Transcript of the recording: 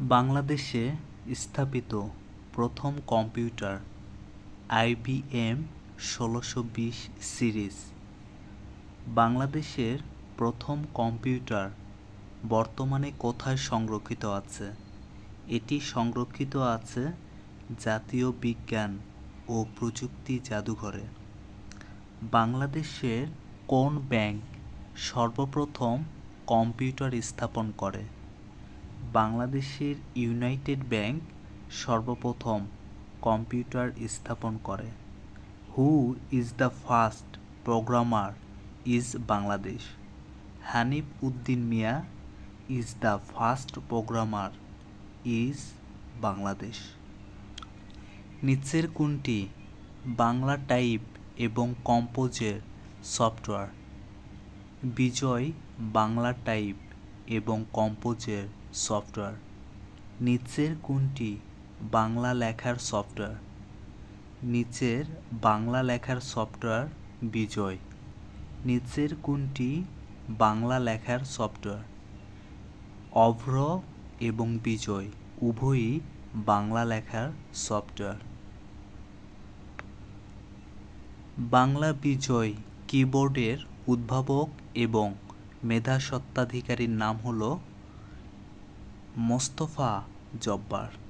বাংলাদেশে স্থাপিত প্রথম কম্পিউটার আইবিএম ষোলোশো বিশ সিরিজ। বাংলাদেশের প্রথম কম্পিউটার বর্তমানে কোথায় সংরক্ষিত আছে? এটি সংরক্ষিত আছে জাতীয় বিজ্ঞান ও প্রযুক্তি জাদুঘরে। বাংলাদেশের কোন ব্যাংক সর্বপ্রথম কম্পিউটার স্থাপন করে? বাংলাদেশের ইউনাইটেড ব্যাংক সর্বপ্রথম কম্পিউটার স্থাপন করে। Who is the first programmer is Bangladesh. Hanif Uddin Mia is the first programmer is Bangladesh. নিচের কোনটি? বাংলা টাইপ এবং কম্পোজের সফটওয়্যার। বিজয় বাংলা টাইপ এবং কম্পোজের সফটওয়্যার। নিচের কোনটি বাংলা লেখার সফটওয়্যার? নিচের বাংলা লেখার সফটওয়্যার বিজয়। নিচের কোনটি বাংলা লেখার সফটওয়্যার? অভ্র এবং বিজয় উভয়ই বাংলা লেখার সফটওয়্যার। বাংলা বিজয় কিবোর্ডের উদ্ভাবক এবং মেধা মেধাস্বত্বাধিকারীর নাম হল মোস্তফা জব্বার।